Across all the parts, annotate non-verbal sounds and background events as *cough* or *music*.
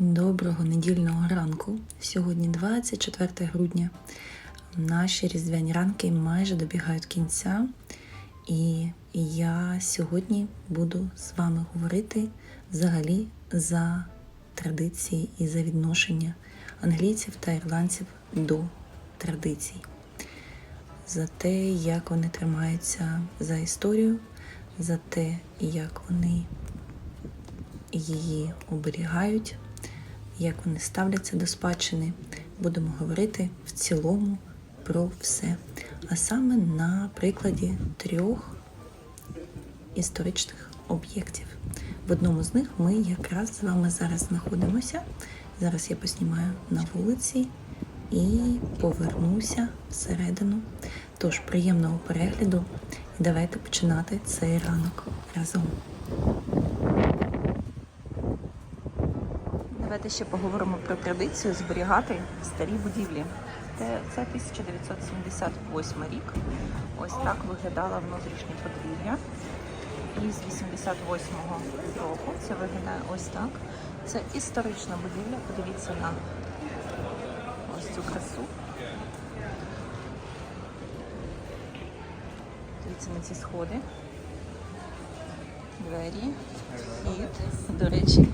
Доброго недільного ранку. Сьогодні 24 грудня. Наші різдвяні ранки майже добігають кінця, і я сьогодні буду з вами говорити взагалі за традиції і за відношення англійців та ірландців до традицій, за те, як вони тримаються за історію, за те, як вони її оберігають, як вони ставляться до спадщини. Будемо говорити в цілому про все. А саме на прикладі трьох історичних об'єктів. В одному з них ми якраз з вами зараз знаходимося. Зараз я поснімаю на вулиці і повернуся всередину. Тож, приємного перегляду давайте починати цей ранок разом. Давайте ще поговоримо про традицію зберігати старі будівлі. Це, це 1978 рік. Ось так виглядала внутрішнє подвір'я. І з 88-го року це виглядає ось так. Це історична будівля. Подивіться на ось цю красу. Дивіться на ці сходи. Двері, вхід. До речі,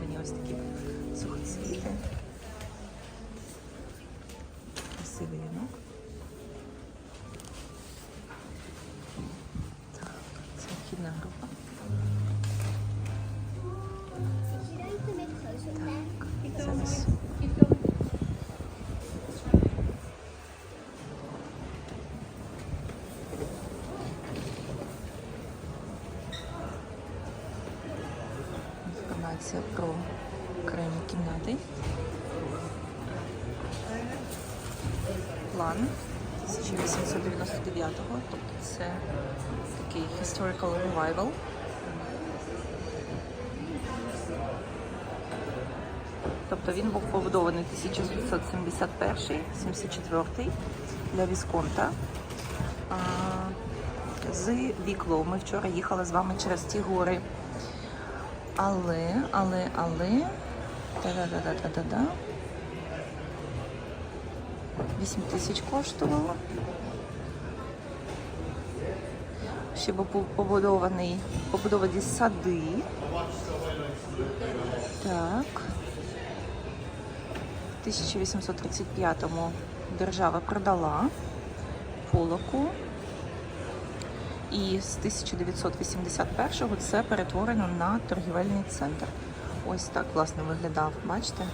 Мені ось такі сухоцвіти. Красивий вінок. Це вхідна група. Так, 1899-го, тобто це такий historical revival. Тобто він був побудований 1971-74 для Вісконта. З Віклоу ми вчора їхали з вами через ті гори. Але, але, але. Та-да-да-да-да-да. 8 тисяч коштувало. Ще побудований, побудовані сади. Так. В 1835-му держава продала полоку. І з 1981-го це перетворено на торгівельний центр. Ось так, власне, виглядав. Бачите?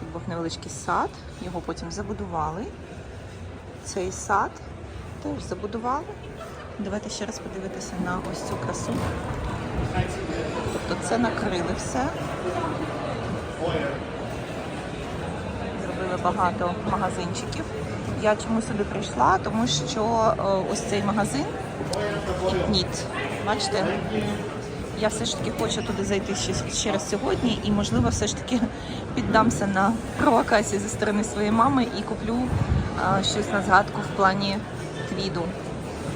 Тут був невеличкий сад, його потім забудували. Цей сад теж забудували. Давайте ще раз подивитися на ось цю красу. Тобто це накрили все. Зробили багато магазинчиків. Я чому сюди прийшла, тому що е, ось цей магазин Ніт. Бачите? Я все ж таки хочу туди зайти ще, ще раз сьогодні і, можливо, все ж таки *laughs* піддамся на провокації зі сторони своєї мами і куплю а, щось на згадку в плані твіду.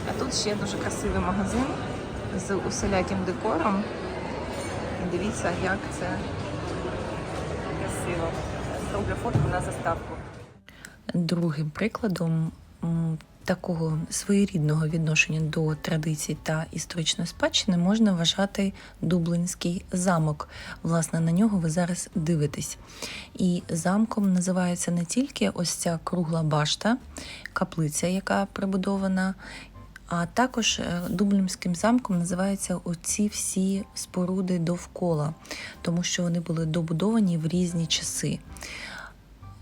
А тут ще дуже красивий магазин з усіляким декором. Дивіться, як це красиво. Зроблю фотку на заставку. Другим прикладом такого своєрідного відношення до традицій та історичної спадщини можна вважати Дублинський замок. Власне, на нього ви зараз дивитесь. І замком називається не тільки ось ця кругла башта, каплиця, яка прибудована. А також е, Дублінським замком називаються оці всі споруди довкола, тому що вони були добудовані в різні часи.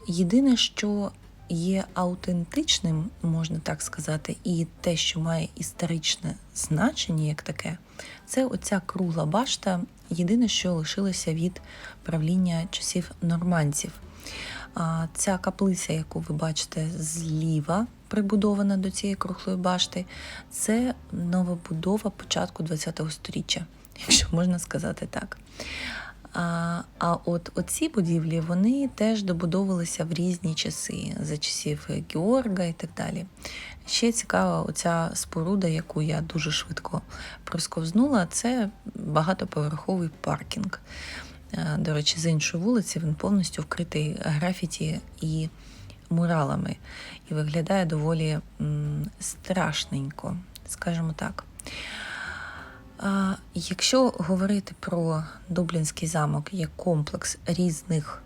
Єдине, що є аутентичним, можна так сказати, і те, що має історичне значення, як таке, це оця кругла башта, єдине, що лишилося від правління часів нормандців. Ця каплиця, яку ви бачите зліва, прибудована до цієї круглої башти, це новобудова початку ХХ століття. *laughs* якщо можна сказати так. А, а от оці будівлі вони теж добудовувалися в різні часи, за часів Георга і так далі. Ще цікава оця споруда, яку я дуже швидко просковзнула, це багатоповерховий паркінг. Е, До речі, з іншої вулиці він повністю вкритий графіті і муралами, і виглядає доволі страшненько, скажімо так. Якщо говорити про Дублінський замок як комплекс різних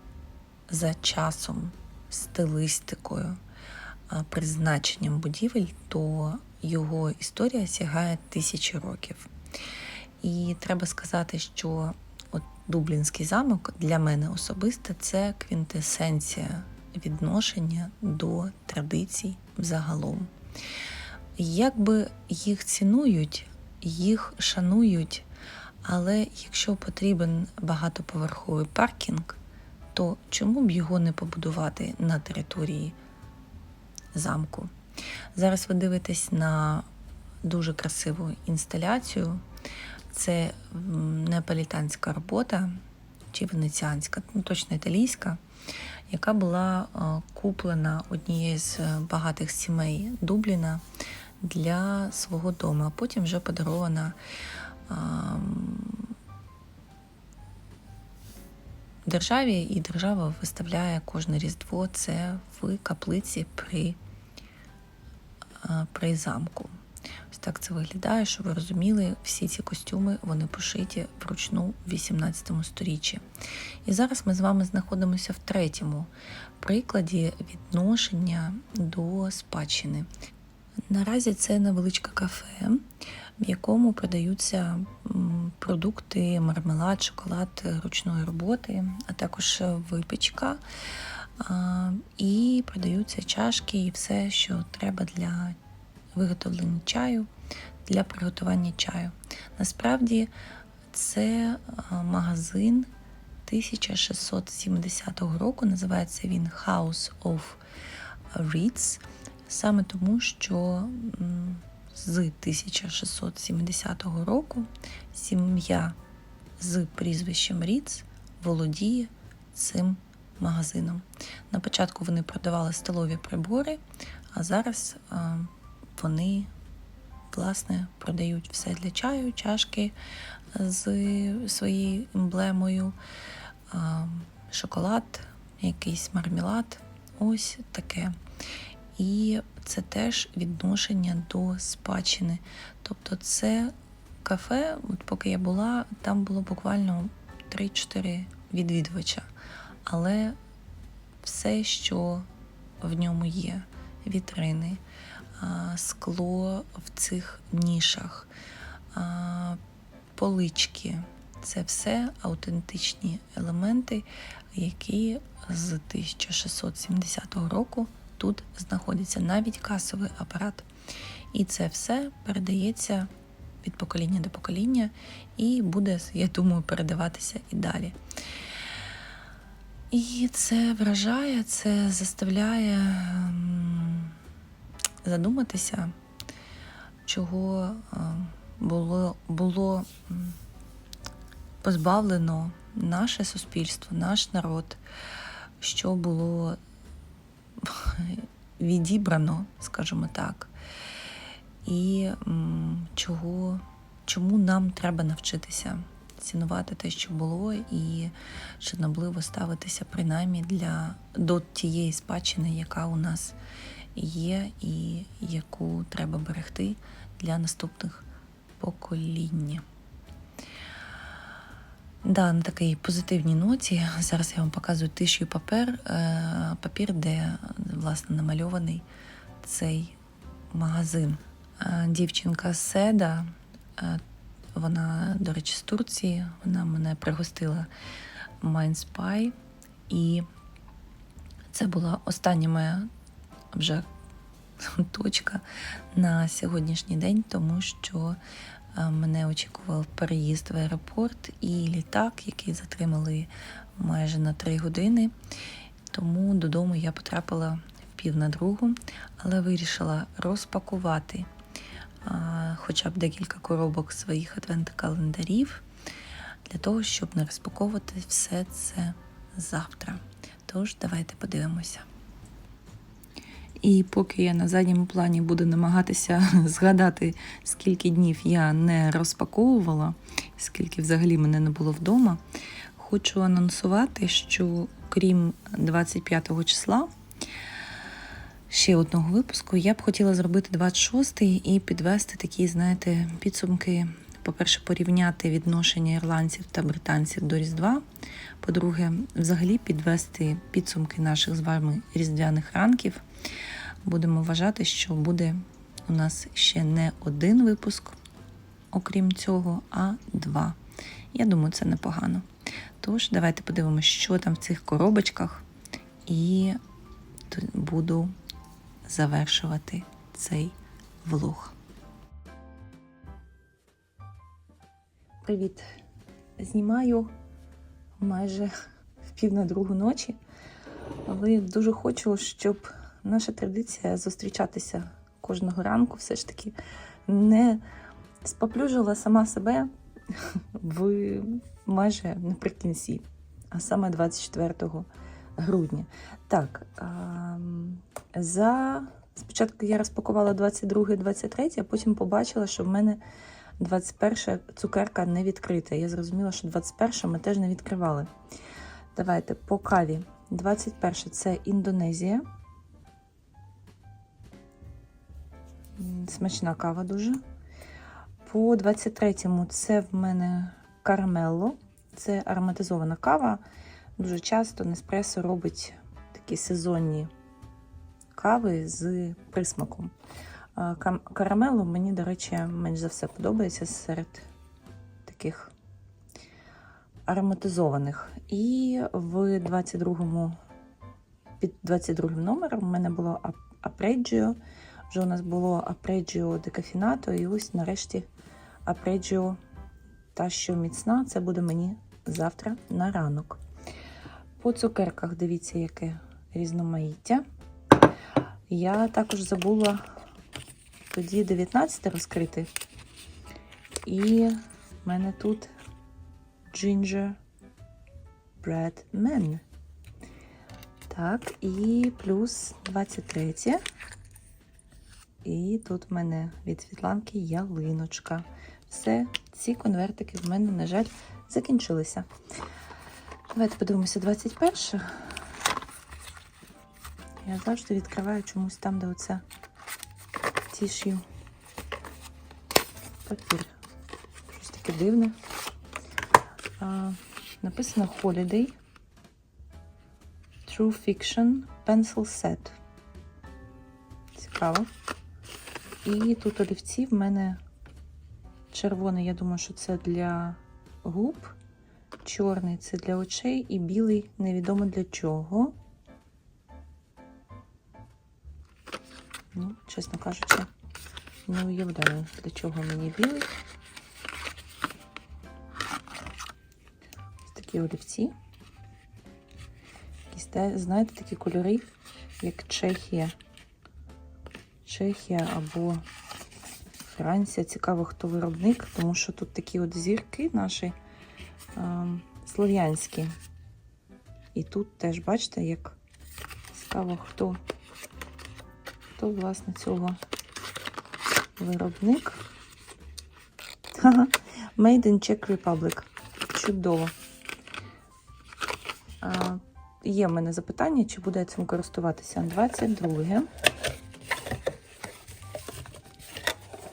за часом, стилистикою, призначенням будівель, то його історія сягає тисячі років. І треба сказати, що Дублінський замок для мене особисто це квінтесенція відношення до традицій взагалом. Якби їх цінують, їх шанують, але якщо потрібен багатоповерховий паркінг, то чому б його не побудувати на території замку? Зараз ви дивитесь на дуже красиву інсталяцію. Це неаполітанська робота чи венеціанська, ну точно італійська, яка була е, куплена однією з е, багатих сімей Дубліна для свого дому, а потім вже подарована державі, і держава виставляє кожне різдво це в каплиці при, при замку. Ось так це виглядає, щоб ви розуміли, всі ці костюми вони пошиті вручну в 18 сторіччі. І зараз ми з вами знаходимося в третьому прикладі відношення до спадщини. Наразі це невеличке кафе, в якому продаються продукти, мармелад, шоколад ручної роботи, а також випічка. І продаються чашки і все, що треба для виготовлення чаю, для приготування чаю. Насправді це магазин 1670 року. Називається він House of Reeds, саме тому, що з 1670 року сім'я з прізвищем Ріц володіє цим магазином. На початку вони продавали столові прибори, а зараз а, вони власне продають все для чаю, чашки з своєю емблемою, шоколад, якийсь мармелад. Ось таке. І це теж відношення до спадщини. Тобто, це кафе, от поки я була, там було буквально 3-4 відвідувача. Але все, що в ньому є: вітрини, скло в цих нішах, полички це все аутентичні елементи, які з 1670 року тут знаходяться навіть касовий апарат. І це все передається від покоління до покоління і буде, я думаю, передаватися і далі. І це вражає, це заставляє задуматися, чого е, було, було позбавлено наше суспільство, наш народ, що було відібрано, скажімо так, і чого, чому нам треба навчитися цінувати те, що було, і шанобливо ставитися принаймні для до тієї спадщини, яка у нас є, і яку треба берегти для наступних поколінь. Да, на такій позитивній ноті. Зараз я вам показую тишю папір, е, папір, де власне намальований цей магазин. Е, Дівчинка Седа, е, вона, до речі, з Турції, вона мене пригостила Майнспай, і це була остання моя вже *laughs* точка на сьогоднішній день, тому що е, мене очікував переїзд в аеропорт і літак, який затримали майже на три години. Тому додому я потрапила в пів на другу, але вирішила розпакувати а, хоча б декілька коробок своїх адвент-календарів для того, щоб не розпаковувати все це завтра. Тож, давайте подивимося. І поки я на задньому плані буду намагатися *laughs* згадати, скільки днів я не розпаковувала, скільки взагалі мене не було вдома, хочу анонсувати, що крім 25 числа, ще одного випуску, я б хотіла зробити 26-й і підвести такі, знаєте, підсумки. По-перше, порівняти відношення ірландців та британців до Різдва. По-друге, взагалі підвести підсумки наших з вами різдвяних ранків. Будемо вважати, що буде у нас ще не один випуск, окрім цього, а два. Я думаю, це непогано. Тож, давайте подивимося, що там в цих коробочках, і буду завершувати цей влог. Привіт! Знімаю майже в пів на другу ночі, але дуже хочу, щоб наша традиція зустрічатися кожного ранку все ж таки не споплюжила сама себе *laughs* в майже наприкінці, а саме 24 грудня. Так, за спочатку я розпакувала 22 23, а потім побачила, що в мене 21 цукерка не відкрита. Я зрозуміла, що 21 ми теж не відкривали. Давайте по каві. 21 це Індонезія. Смачна кава дуже. По 23-му це в мене карамелло. Це ароматизована кава. Дуже часто Неспресо робить такі сезонні кави з присмаком. Карамело мені, до речі, менш за все подобається серед таких ароматизованих. І в 22-му, під 22 номером в мене було ап- Апреджіо. Вже у нас було Апреджіо декафінато, і ось нарешті Апреджіо та що міцна, це буде мені завтра на ранок. По цукерках дивіться, яке різноманіття. Я також забула тоді 19 розкрити. І в мене тут Ginger Bread Man. Так, і плюс 23. І тут в мене від Світланки ялиночка. Все, ці конвертики в мене, на жаль, закінчилися. Давайте подивимося 21. Я завжди відкриваю чомусь там, де оце тішю папір. Щось таке дивне. А, написано Holiday True Fiction Pencil Set. Цікаво. І тут олівці в мене червоний, я думаю, що це для губ, чорний це для очей і білий невідомо для чого. Ну, чесно кажучи, не уявляю, для чого мені білий. Ось такі олівці. Знаєте, такі кольори, як Чехія. Чехія або Франція. Цікаво, хто виробник, тому що тут такі от зірки наші ем, слов'янські. І тут теж, бачите, як цікаво, хто, хто власне цього виробник. *laughs* Made in Czech Republic. Чудово. А, є в мене запитання, чи буде цим користуватися. 22.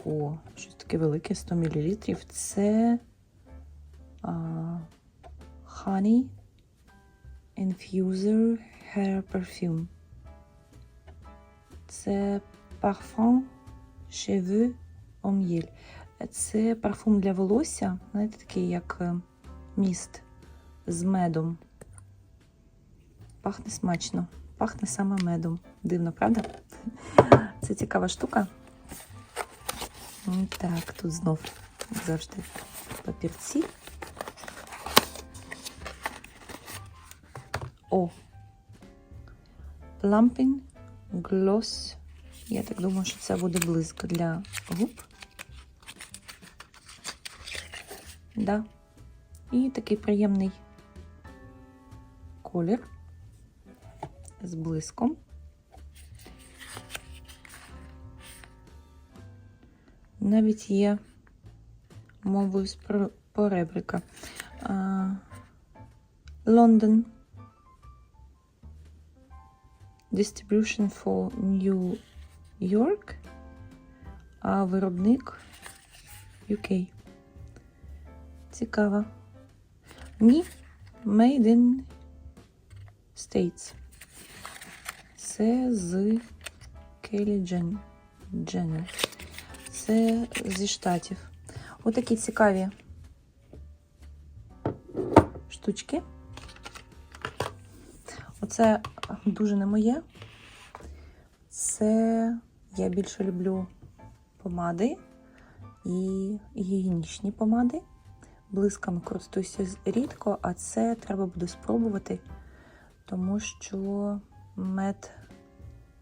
О, щось таке велике, 100 мл. Це а, Honey Infuser Hair Perfume. Це парфум Cheveux au miel. Це парфум для волосся, знаєте, такий як е, міст з медом. Пахне смачно. Пахне саме медом. Дивно, правда? *laughs* Це цікава штука. Так, тут знов завжди папірці. О! Plumping Gloss. Я так думаю, що це буде блиск для губ. Да. І такий приємний колір з блиском. Навіть є мовою з поребрика. Лондон. Distribution for New York, а виробник UK. Цікаво. Ні, Made in States. Це з Келі Джен. Дженнер. Це зі штатів. Отакі цікаві штучки. Оце дуже не моє. Це я більше люблю помади і гігієнічні помади. Блисками користуюся рідко, а це треба буде спробувати, тому що мед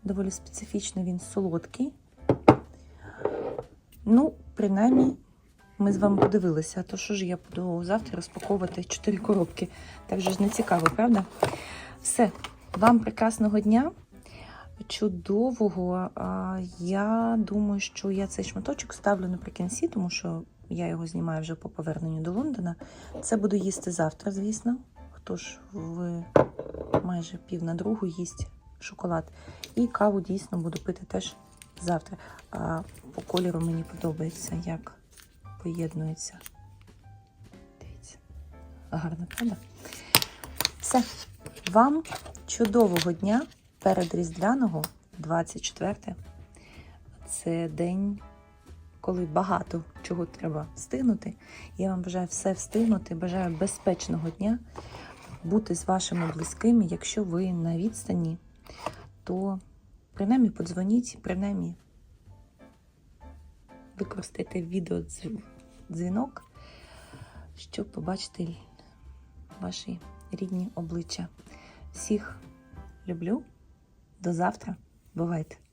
доволі специфічний, він солодкий. Ну, принаймні, ми з вами подивилися, а то що ж я буду завтра розпаковувати 4 коробки. Так же ж не цікаво, правда? Все, вам прекрасного дня, чудового. Я думаю, що я цей шматочок ставлю наприкінці, тому що я його знімаю вже по поверненню до Лондона. Це буду їсти завтра, звісно. Хто ж в майже пів на другу їсть шоколад. І каву дійсно буду пити теж завтра. А по кольору мені подобається, як поєднується. Дивіться, гарно, правда? Все. Вам чудового дня перед Різдвяного, 24. Це день, коли багато чого треба встигнути. Я вам бажаю все встигнути, бажаю безпечного дня, бути з вашими близькими. Якщо ви на відстані, то принаймні подзвоніть, принаймні використайте відеодзвінок, щоб побачити ваші рідні обличчя. Всіх люблю. До завтра. Бувайте!